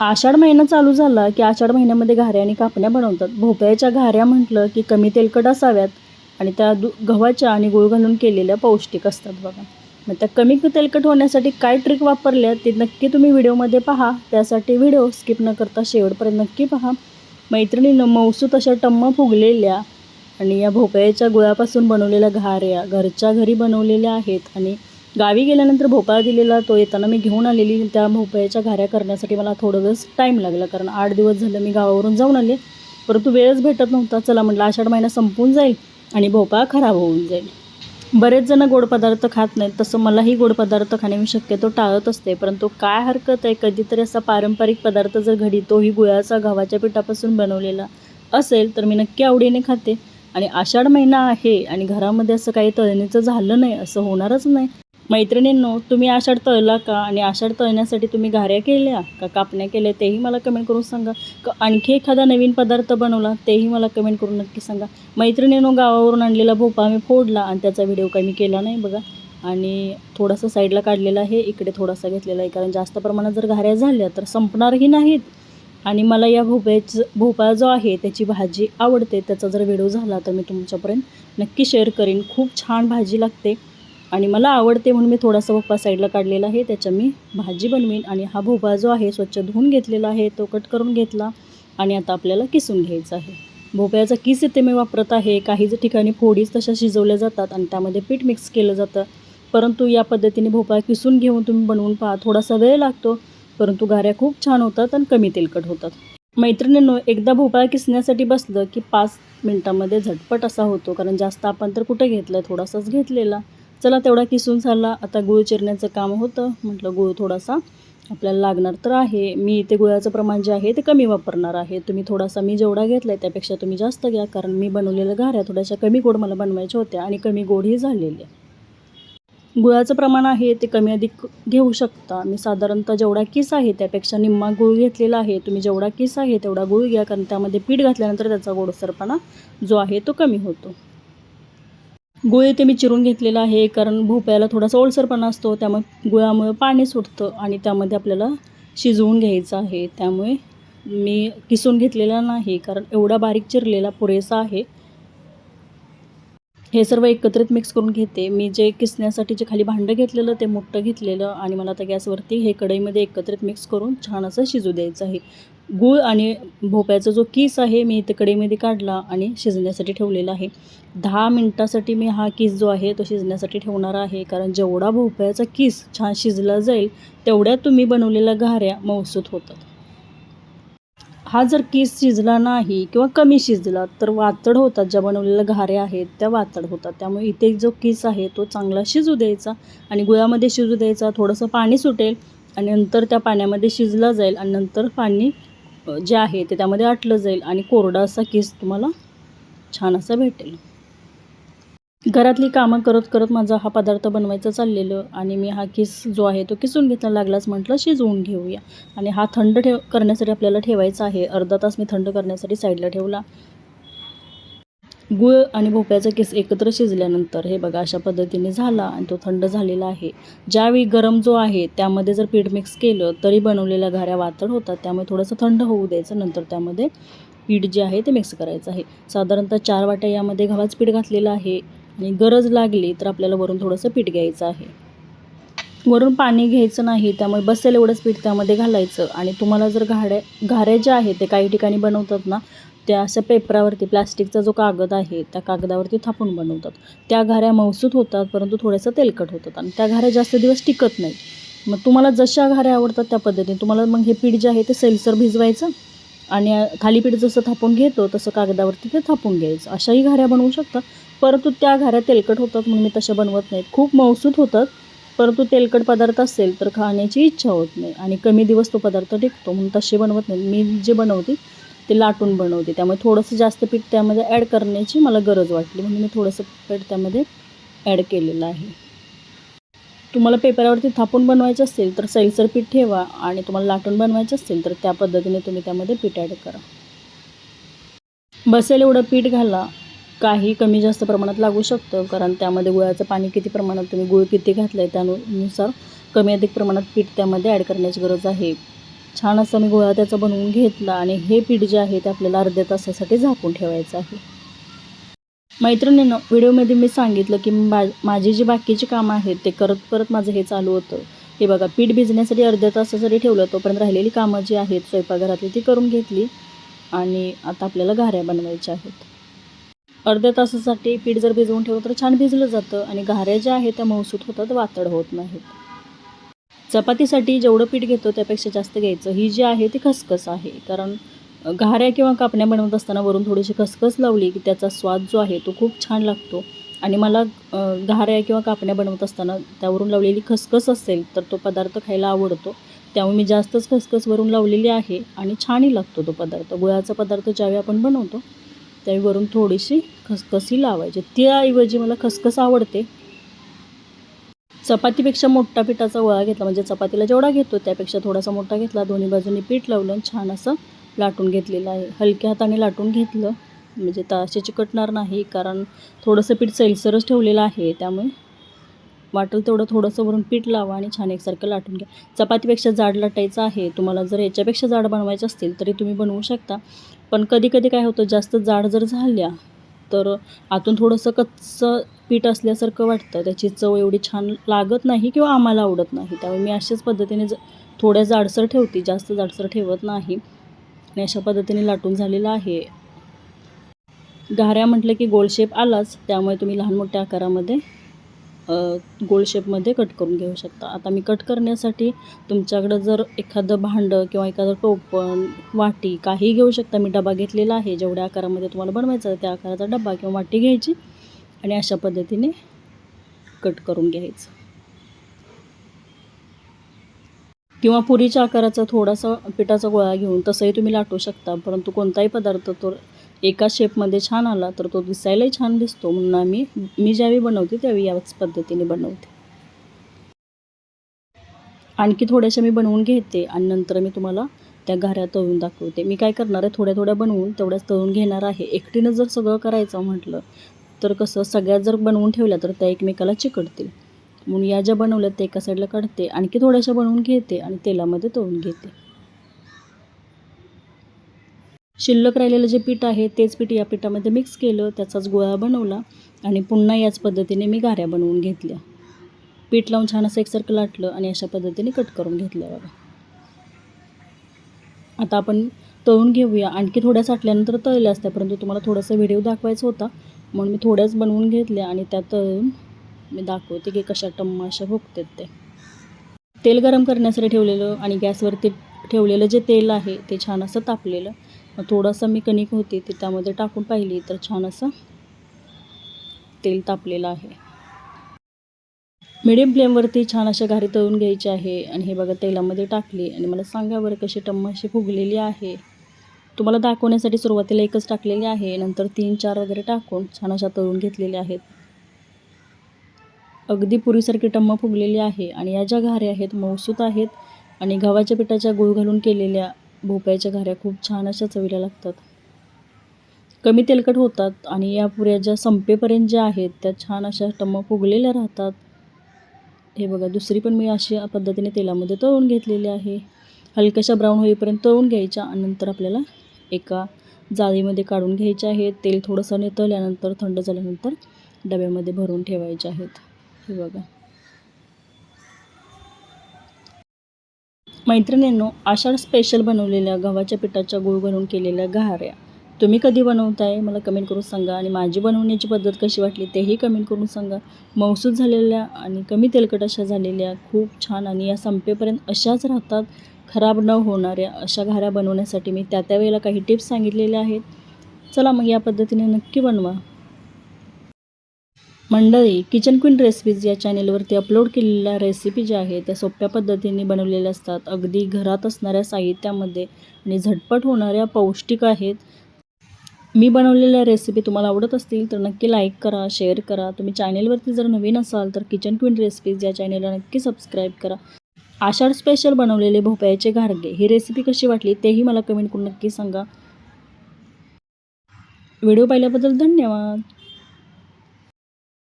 आषाढ महिना चालू झाला की आषाढ महिन्यामध्ये घाऱ्या आणि कापण्या बनवतात. भोपळ्याच्या घाऱ्या म्हटलं की कमी तेलकट असाव्यात आणि त्या दु गव्हाच्या आणि गुळ घालून केलेल्या पौष्टिक असतात बघा. मग त्या कमी तेलकट होण्यासाठी काय ट्रिक वापरल्या ते नक्की तुम्ही व्हिडिओमध्ये पहा. त्यासाठी व्हिडिओ स्किप न करता शेवटपर्यंत नक्की पहा. मैत्रिणीनं मौसूत अशा टम्म फुगलेल्या आणि या भोपळ्याच्या गुळापासून बनवलेल्या घाऱ्या घरच्या घरी बनवलेल्या आहेत आणि गावी गेल्यानंतर भोपळा दिलेला तो येताना मी घेऊन आलेली. त्या भोपळ्याच्या घाऱ्या करण्यासाठी मला थोडं दिवस टाईम लागला कारण आठ दिवस झालं मी गावावरून जाऊन आले. परंतु वेळच भेटत नव्हता. चला म्हटलं आषाढ महिना संपून जाईल आणि भोपळा खराब होऊन जाईल. बरेच जण गोड पदार्थ खात नाहीत तसं मलाही गोड पदार्थ खाणे मी शक्यतो टाळत असते. परंतु काय हरकत आहे? कधीतरी असा पारंपरिक पदार्थ जर घडी तोही गुळाचा गव्हाच्या पिठापासून बनवलेला असेल तर मी नक्की आवडीने खाते. आणि आषाढ महिना आहे आणि घरामध्ये असं काही तळणीचं झालं नाही असं होणारच नाही. मैत्रिणींनो तुम्ही आषाढ तळला का? आणि आषाढ तळण्यासाठी तुम्ही घाऱ्या केल्या का कापण्या केल्या? तेही मला कमेंट करून सांगा. का आणखी एखादा नवीन पदार्थ बनवला तेही मला कमेंट करून नक्की सांगा. मैत्रिणींनो गावावरून आणलेला भोपळा मी फोडला आणि त्याचा व्हिडिओ काही मी केला नाही बघा. आणि थोडासा साईडला काढलेला आहे इकडे थोडासा घेतलेला आहे. कारण जास्त प्रमाणात जर घाऱ्या झाल्या तर संपणारही नाहीत. आणि मला या भोपळ्याचं भोपळा जो आहे त्याची भाजी आवडते. त्याचा जर व्हिडिओ झाला तर मी तुमच्यापर्यंत नक्की शेअर करीन. खूप छान भाजी लागते. आणि मला आवडते म्हणून मी थोडासा भोपळा साईडला काढलेला आहे. त्याच्या मी भाजी बनवीन आणि हा भोपळा जो आहे स्वच्छ धुवून घेतलेला आहे तो कट करून घेतला आणि आता आपल्याला किसून घ्यायचा आहे. भोपळ्याचा किस इथे मी वापरत आहे. काही ठिकाणी फोडीच तशा शिजवल्या जातात आणि त्यामध्ये पीठ मिक्स केलं जातं. परंतु या पद्धतीने भोपळा किसून घेऊन तुम्ही बनवून पहा. थोडासा वेळ लागतो परंतु गाऱ्या खूप छान होतात आणि कमी तेलकट होतात. मैत्रिणींनो एकदा भोपळा किसण्यासाठी बसलं की पाच मिनटामध्ये झटपट असा होतो. कारण जास्त आपण तर कुठे घेतलं थोडासाच घेतलेला. चला तेवढा किसून झाला आता गुळ चिरण्याचं काम होतं. म्हटलं गुळ थोडासा आपल्याला लागणार तर आहे. मी इथे गुळाचं प्रमाण जे आहे ते कमी वापरणार आहे. तुम्ही थोडासा मी जेवढा घेतला आहे त्यापेक्षा तुम्ही जास्त घ्या. कारण मी बनवलेल्या घाऱ्या थोड्याशा कमी गोड मला बनवायच्या होत्या आणि कमी गोडही झालेले गुळाचं प्रमाण आहे ते कमी अधिक घेऊ शकता. मी साधारणतः जेवढा किस आहे त्यापेक्षा निम्मा गुळ घेतलेला आहे. तुम्ही जेवढा किस आहे तेवढा गुळ घ्या. कारण त्यामध्ये पीठ घातल्यानंतर त्याचा गोडसरपणा जो आहे तो कमी होतो. गुळ इथे मी चिरून घेतलेला आहे कारण भोपळ्याला थोडासा ओलसरपणा असतो त्यामुळे गुळामुळे पाणी सुटतं आणि त्यामध्ये आपल्याला शिजवून घ्यायचं आहे. त्यामुळे मी किसून घेतलेला नाही कारण एवढा बारीक चिरलेला पुरेसा आहे. हे सर्व एकत्रित मिक्स करून घेते. मी जे किसण्यासाठी जे खाली भांडं घेतलेलं ते मोठं घेतलेलं आणि मला आता गॅसवरती हे कढईमध्ये एकत्रित मिक्स करून छान असं शिजू द्यायचं आहे. गूळ आणि भोपळ्याचा जो किस आहे मी इथे कडेमध्ये काढला आणि शिजण्यासाठी ठेवलेला आहे. दहा मिनटासाठी मी हा किस जो आहे तो शिजण्यासाठी ठेवणार आहे. कारण जेवढा भोपळ्याचा किस छान शिजला जाईल तेवढ्या तुम्ही बनवलेल्या घाऱ्या मौसूत होतात. हा जर किस शिजला नाही किंवा कमी शिजला तर वातड होतात ज्या बनवलेल्या घाऱ्या आहेत त्या वातड होतात. त्यामुळे इथे जो किस आहे तो चांगला शिजू द्यायचा आणि गुळामध्ये शिजू द्यायचा. थोडंसं पाणी सुटेल आणि नंतर त्या पाण्यामध्ये शिजला जाईल आणि नंतर पाणी जे आहे ते त्यामध्ये आटलं जाईल आणि कोरडा असा केस तुम्हाला छान असा भेटेल. घरातली कामं करत करत माझा हा पदार्थ बनवायचा चाललेलं आणि मी हा किस जो आहे तो किसून घेतला लागलाच म्हटलं शिजवून घेऊया. आणि हा थंड ठेव करण्यासाठी आपल्याला ठेवायचा आहे. अर्धा तास मी थंड करण्यासाठी साईडला ठेवला. गुळ आणि भोपळ्याचा केस एकत्र शिजल्यानंतर हे बघा अशा पद्धतीने झाला आणि तो थंड झालेला आहे. ज्यावेळी गरम जो आहे त्यामध्ये जर पीठ मिक्स केलं तरी बनवलेल्या घाऱ्या वातड होतात. त्यामुळे थोडंसं थंड होऊ द्यायचं नंतर त्यामध्ये पीठ जे आहे ते मिक्स करायचं आहे. साधारणतः चार वाट्या यामध्ये गव्हाचं पीठ घातलेलं आहे आणि गरज लागली तर आपल्याला वरून थोडंसं पीठ घ्यायचं आहे. वरून पाणी घ्यायचं नाही त्यामुळे बसेल एवढंच पीठ त्यामध्ये घालायचं. आणि तुम्हाला जर घाड्या घाऱ्या ज्या आहेत ते काही ठिकाणी बनवतात ना त्या अशा पेपरावरती प्लास्टिकचा जो कागद आहे त्या कागदावरती थापून बनवतात. त्या घाऱ्या मऊसूत होतात परंतु थोड्याशा तेलकट होतात आणि त्या घाऱ्या जास्त दिवस टिकत नाहीत. मग तुम्हाला जशा घाऱ्या आवडतात त्या पद्धतीने तुम्हाला मग हे पीठ जे आहे ते सैलसर भिजवायचं आणि खाली पीठ जसं थापून घेतो तसं कागदावरती ते थापून घ्यायचं. अशाही घाऱ्या बनवू शकता. परंतु त्या घाऱ्या तेलकट होतात म्हणून मी तशा बनवत नाहीत. खूप मौसूत होतात परंतु तेलकट पदार्थ असेल तर खाण्याची इच्छा होत नाही आणि कमी दिवस तो पदार्थ टिकतो. म्हणून तसे बनवत नाही मी जे बनवते ते लाटून बनवते. त्यामुळे थोडंसं जास्त पीठ त्यामध्ये ॲड करण्याची मला गरज वाटली. म्हणून मी थोडंसं पीठ त्यामध्ये ॲड केलेलं आहे. तुम्हाला पेपरावरती थापून बनवायचं असेल तर सैलसर पीठ ठेवा आणि तुम्हाला लाटून बनवायचं असेल तर त्या पद्धतीने तुम्ही त्यामध्ये पीठ ॲड करा. बसेल एवढं पीठ घाला. काही कमी जास्त प्रमाणात लागू शकतं कारण त्यामध्ये गुळाचं पाणी किती प्रमाणात तुम्ही गुळ किती घातलं आहे त्यानुसार कमी अधिक प्रमाणात पीठ त्यामध्ये ॲड करण्याची गरज आहे. छान असा मी गोळा त्याचा बनवून घेतला आणि हे पीठ जे आहे ते आपल्याला अर्ध्या तासासाठी झाकून ठेवायचं आहे. मैत्रिणीनं व्हिडिओमध्ये मी सांगितलं की मा माझी जी बाकीची कामं आहेत ते करत परत माझं हे चालू होतं. हे बघा पीठ भिजण्यासाठी अर्ध्या तासासाठी ठेवलं तोपर्यंत राहिलेली कामं जी आहेत स्वयंपाकघरातली ती करून घेतली आणि आता आपल्याला घाऱ्या बनवायच्या आहेत. अर्ध्या तासासाठी पीठ जर भिजवून ठेवलं तर छान भिजलं जातं आणि घाऱ्या ज्या आहेत त्या मऊसूत होतात वातड होत नाहीत. चपातीसाठी जेवढं पीठ घेतो त्यापेक्षा जास्त घ्यायचं. ही जी आहे ती खसखस आहे. कारण घाऱ्या किंवा कापण्या बनवत असताना वरून थोडीशी खसखस लावली की त्याचा स्वाद जो आहे तो खूप छान लागतो. आणि मला घाऱ्या किंवा कापण्या बनवत असताना त्यावरून लावलेली खसखस असेल तर तो पदार्थ खायला आवडतो. त्यामुळे मी जास्तच खसखस वरून लावलेली आहे आणि छानही लागतो तो पदार्थ. गुळाचा पदार्थ ज्यावेळी आपण बनवतो त्यावेळी वरून थोडीशी खसखसही लावायची. त्याऐवजी मला खसखस आवडते. चपातीपेक्षा मोठा पिठाचा गोळा घेतला. म्हणजे चपातीला जेवढा घेतो त्यापेक्षा थोडासा मोठा घेतला. दोन्ही बाजूनी पीठ लावलं आणि छान असं लाटून घेतलेलं आहे. हलक्या हाताने लाटून घेतलं. म्हणजे ताशे चिकटणार नाही कारण थोडंसं पीठ सैलसरच ठेवलेलं आहे. त्यामुळे वाटेल तेवढं थोडंसं वरून पीठ लावा आणि छान एकसारखं लाटून घ्या. चपातीपेक्षा जाड लाटायचं आहे. तुम्हाला जर याच्यापेक्षा जाड बनवायचं असतील तरी तुम्ही बनवू शकता. पण कधी कधी काय होतं जास्त जाड जर झाल्या तर आतून थोडंसं कच्चं पीठ असल्यासारखं वाटतं. त्याची चव एवढी छान लागत नाही किंवा आम्हाला आवडत नाही. त्यामुळे मी अशाच पद्धतीने ज थोड्या जाडसर ठेवते. जास्त जाडसर ठेवत नाही. आणि अशा पद्धतीने लाटून झालेलं आहे. गाऱ्या म्हटलं की गोल शेप आलाच. त्यामुळे तुम्ही लहान मोठ्या आकारामध्ये गोल शेपमध्ये कट करून घेऊ शकता. आता मी कट करण्यासाठी तुमच्याकडं जर एखादं भांडं किंवा एखादं टोपण वाटी काही घेऊ शकता. मी डबा घेतलेला आहे. जेवढ्या आकारामध्ये तुम्हाला बनवायचा त्या आकाराचा डबा किंवा वाटी घ्यायची आणि अशा पद्धतीने कट करून घ्यायचं. किंवा पुरीच्या आकाराचा थोडासा पिठाचा गोळा घेऊन तसंही तुम्ही लाटू शकता. परंतु कोणताही पदार्थ तो एका शेपमध्ये छान आला तर तो दिसायलाही छान दिसतो. म्हणून आम्ही मी ज्यावेळी बनवते त्यावेळी याच पद्धतीने बनवते. आणखी थोड्याशा मी बनवून घेते आणि नंतर मी तुम्हाला त्या घाऱ्या तळून दाखवते. मी काय करणार आहे थोड्या थोड्या बनवून तेवढ्याच तळून घेणार आहे. एकटीनं जर सगळं करायचं म्हटलं तर कसं सगळ्यात जर बनवून ठेवल्या तर त्या एकमेकाला चिकटतील. म्हणून या ज्या बनवल्या त्या एका साईडला काढते. आणखी थोड्याशा बनवून घेते आणि तेलामध्ये तळून घेते. शिल्लक राहिलेलं जे पीठ आहे तेच पीठ या पिठामध्ये मिक्स केलं त्याचाच गोळा बनवला आणि पुन्हा याच पद्धतीने मी गाऱ्या बनवून घेतल्या. पीठ लावून छान असं एकसारखं लाटलं आणि अशा पद्धतीने कट करून घेतलं बघा. आता आपण तळून घेऊया. आणखी थोड्या साठल्यानंतर तळल्या असत्या परंतु तुम्हाला थोडासा व्हिडिओ दाखवायचा होता. म्हणून मी थोड्याच बनवून घेतल्या आणि त्या तळून मी दाखवते की कशा टम्मा अशा ते. तेल गरम करण्यासाठी ठेवलेलं आणि गॅसवरती ठेवलेलं जे तेल आहे ते छान असं तापलेलं. थोडंसं मी कणिक होती ती त्यामध्ये टाकून पाहिली तर छान असं तेल तापलेलं आहे. मिडियम फ्लेमवरती छान अशा घारी तळून घ्यायची आहे आणि हे बघा तेलामध्ये टाकली आणि मला सांगा बरं कशी टम्म अशी फुगलेली आहे. तुम्हाला दाखवण्यासाठी सुरुवातीला एकच टाकलेली आहे नंतर तीन चार वगैरे टाकून छान अशा तळून घेतलेल्या आहेत. अगदी पुरीसारखी टम्म फुगलेली आहे आणि या ज्या घाऱ्या आहेत मौसूत आहेत आणि गव्हाच्या पिठाच्या गुळ घालून केलेल्या भोपळ्याच्या घाऱ्या खूप छान अशा चवीला लागतात. कमी तेलकट होतात आणि या पुऱ्या ज्या संपेपर्यंत ज्या आहेत त्या छान अशा टम्म फुगलेल्या राहतात. हे बघा दुसरी पण मी अशा पद्धतीने तेलामध्ये तळून घेतलेली आहे. हलक्याशा ब्राऊन होईपर्यंत तळून घ्यायच्या आणि नंतर आपल्याला एका जाळीमध्ये काढून घ्यायचे आहेत तेल थोडंसं नितळल्यानंतर थंड झाल्यानंतर डब्यामध्ये भरून ठेवायचे आहेत. हे बघा. मैत्रिणींनो आषाढ स्पेशल बनवलेल्या गव्हाच्या पिठाच्या गुळ घालून केलेल्या घाऱ्या तुम्ही कधी बनवताय? मला कमेंट करून सांगा. आणि माझी बनवण्याची पद्धत कशी वाटली तेही कमेंट करून सांगा. मौसूद झालेल्या आणि कमी तेलकट अशा झालेल्या खूप छान आणि या संपेपर्यंत अशाच राहतात खराब न होणाऱ्या अशा घाऱ्या बनवण्यासाठी मी त्या त्या वेळेला काही टिप्स सांगितलेल्या आहेत. चला मग या पद्धतीने नक्की बनवा. मंडळी किचन क्वीन रेसिपीज या चॅनेलवरती अपलोड केलेल्या रेसिपी ज्या आहेत त्या सोप्या पद्धतीने बनवलेल्या असतात. अगदी घरात असणाऱ्या साहित्यामध्ये आणि झटपट होणाऱ्या पौष्टिक आहेत. मी बनवलेल्या रेसिपी तुम्हाला आवडत असतील तर नक्की लाईक करा शेअर करा. तुम्ही चॅनेलवरती जर नवीन असाल तर किचन क्वीन रेसिपीज या चॅनेलला नक्की सबस्क्राईब करा. आषाढ स्पेशल बनवलेले भोपळ्याचे घारगे ही रेसिपी कशी वाटली तेही मला कमेंट करून नक्की सांगा. व्हिडिओ पाहिल्याबद्दल धन्यवाद.